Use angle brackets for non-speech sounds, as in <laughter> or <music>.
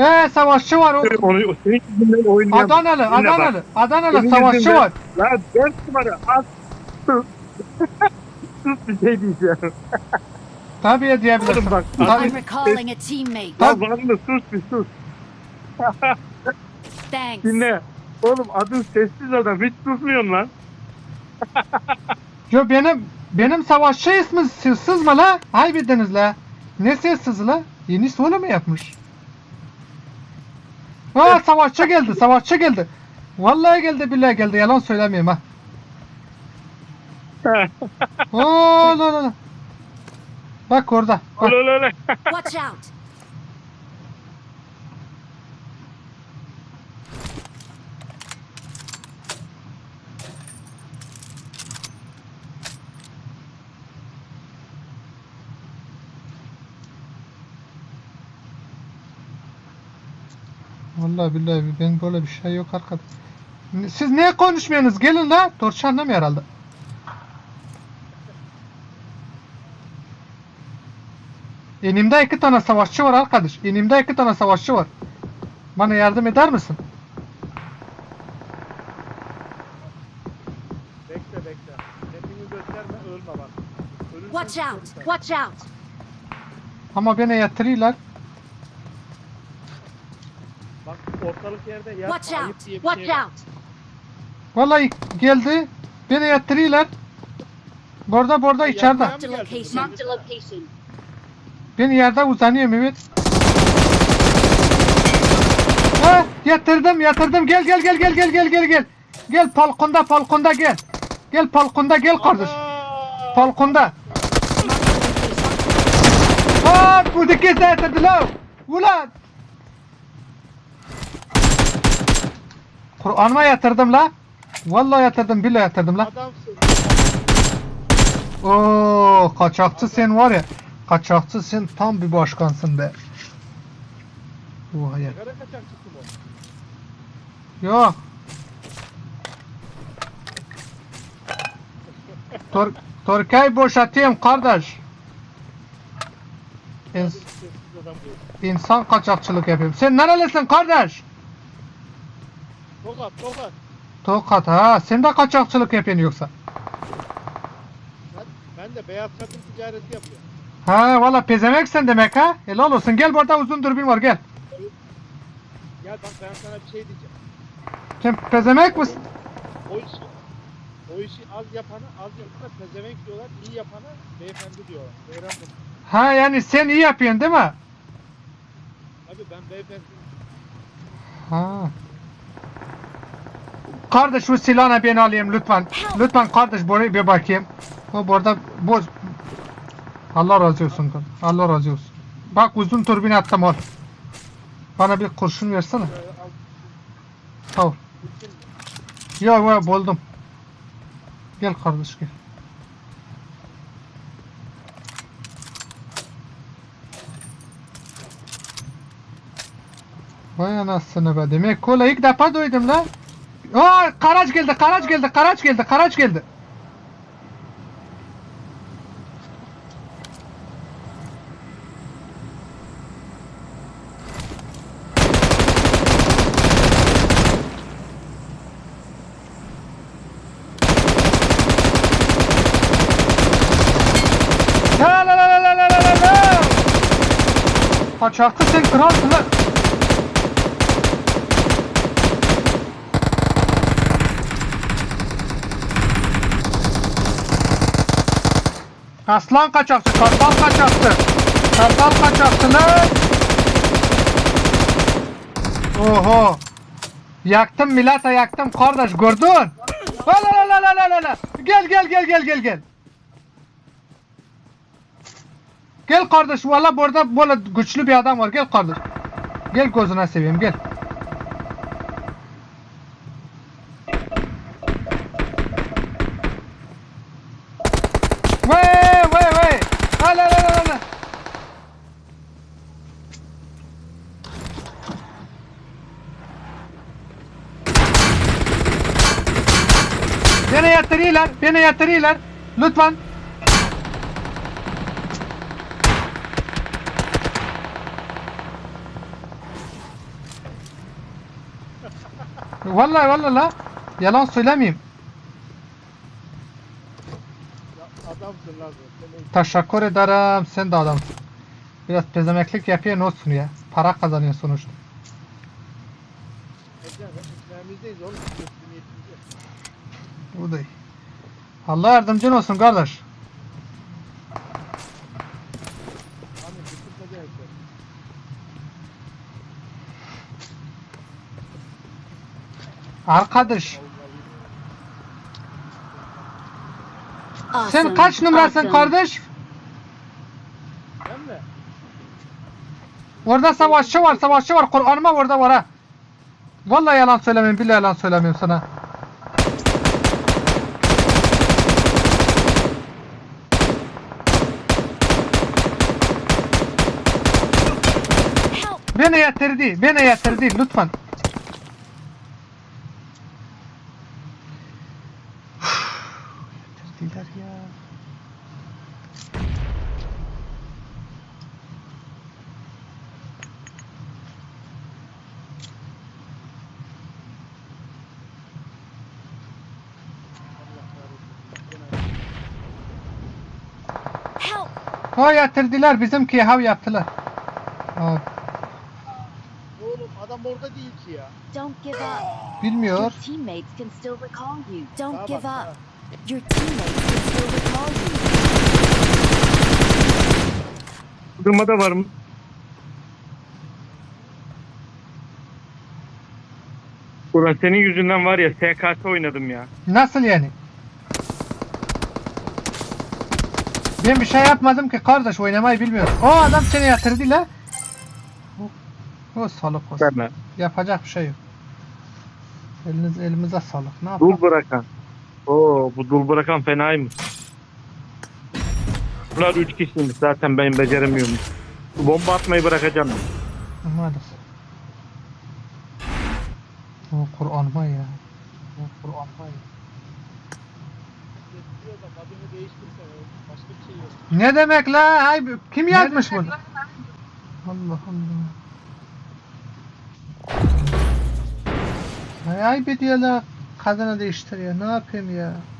He savaşçı var o. Onu, senin yüzünden oynayan. Adanalı, Dinle bak. Adanalı, Adanalı Senin savaşçı yüzünden- var. Lan dört numara az. Sus. Sus bir şey diyeceğim. Tabii diyebilirsin. Oğlum bak. Tabii. I'm recalling a teammate. Lan var mı sus bir sus. Thanks. Dinle. Oğlum adın sessiz adam hiç susmuyorsun lan. Yo benim benim savaşçı ismi sessiz mi la? Haybediniz la. Ne sessiz la? Yeni söyle mi yapmış? Ha savaşçı geldi, savaşçı geldi. Vallahi geldi, billahi geldi. Yalan söylemiyorum ha. <laughs> Oo, la, la, la. Bak orada. Bak. Watch out. Vallahi billahi ben böyle bir şey yok arkadaş. Siz niye konuşmuyorsunuz? Gelin la. Torç anlamıyor herhalde. Enimde iki tane savaşçı var arkadaş. Enimde iki tane savaşçı var. Bana yardım eder misin? Bekle bekle. Kendini gösterme ölme bak. Ölürsen Watch out. Watch out. Ama beni yatırıyorlar. Bak ortalık yerde yer Watch ayıp out. diye bir Watch şey var. out. Vallahi geldi. Beni yatırıyorlar. Burada burada içeride. Marked a location. Marked a location. Ben yerde uzanıyorum evet. Ha, yatırdım yatırdım gel gel gel gel gel gel gel gel. Gel balkonda balkonda gel. Gel balkonda gel kardeş. Ana! Balkonda. Ha buradaki de yatırdı la. Ulan. Kur'an'ıma yatırdım la. Vallahi yatırdım billahi yatırdım la. Adamsın. Oo kaçakçı sen var ya. Kaçakçı sen tam bir başkansın be. Kaçakçısın o? Yok. Tor Torkay boşatayım kardeş. İns- adam bu. insan kaçakçılık yapıyorum. Sen nerelisin kardeş? Tokat tokat. Tokat ha. Sen de kaçakçılık yapıyorsun yoksa. Ben, ben de beyaz kadın ticareti yapıyorum. Ha valla pezemeksin demek ha. Helal olsun. Gel burada uzun dürbün var gel. Gel bak ben sana bir şey diyeceğim. Sen pezemek misin? O işi o işi az yapanı az yapana pezevenk diyorlar, iyi yapana beyefendi diyorlar. Beyran. Ha yani sen iyi yapıyorsun değil mi? Abi ben beyefendi Ha. Kardeş şu silahını ben alayım lütfen. Lütfen kardeş buraya bir bakayım. O burada boş. Allah razı olsun. Allah razı olsun. Bak uzun turbine attım al. Bana bir kurşun versene. ol. gitsin. Ya ya buldum. Gel kardeş gel. Vay anasını be demek kola ilk defa duydum la. Aa karaç geldi, karaç geldi, karaç geldi, karaç geldi. Kaçaktı sen kralsın lan. Aslan kaçakçı, kartal kaçakçı. Kartal kaçakçı lan. Oho. Yaktım Milata yaktım kardeş gördün. La la la la la la la. Gel gel gel gel gel gel. Gel kardeş valla burada böyle güçlü bir adam var gel kardeş. Gel gözüne seveyim gel. Vay vay vay. La la la la la. Beni yatırıyorlar, beni yatırıyorlar. Lütfen. Vallahi vallahi la. Yalan söylemeyeyim. Adamsın lan. Teşekkür ederim. Sen de adamsın. Biraz pezemeklik yapıyor ne olsun ya. Para kazanıyor sonuçta. Bu da iyi. Allah yardımcın olsun kardeş. Arkadaş. Sen kaç numarasın awesome. kardeş? Ben mi? Orada savaşçı var, savaşçı var. Kur'an'ıma orada var ha. Vallahi yalan söylemiyorum, billahi yalan söylemiyorum sana. Beni yatırdı, beni yatırdı lütfen. Yatırdılar ya. Ha yatırdılar, bizimki hav yaptılar. Oğlum adam orada değil ki ya. Don't give up. bilmiyor. Your teammates can still recall you. Don't give up. Your teammates can still recall you. Durmada var mı? Ulan senin yüzünden var ya SKS oynadım ya. Nasıl yani? Ben bir şey yapmadım ki kardeş oynamayı bilmiyorum. O adam seni yatırdı la. O, o salık olsun. Verme. Yapacak bir şey yok. Eliniz elimize sağlık. Ne yapalım? Dul bırakan. Oo bu dul bırakan fenaymış. Bunlar üç kişiymiş zaten ben beceremiyorum. Bomba atmayı bırakacağım. Maalesef. O ya. O Kur'an'ma ya. Başka bir şey yok. Ne demek la? Ay, kim yazmış bunu? Allah Allah. Ay, ay bir diyor la. Kadını değiştiriyor. Ne yapayım ya?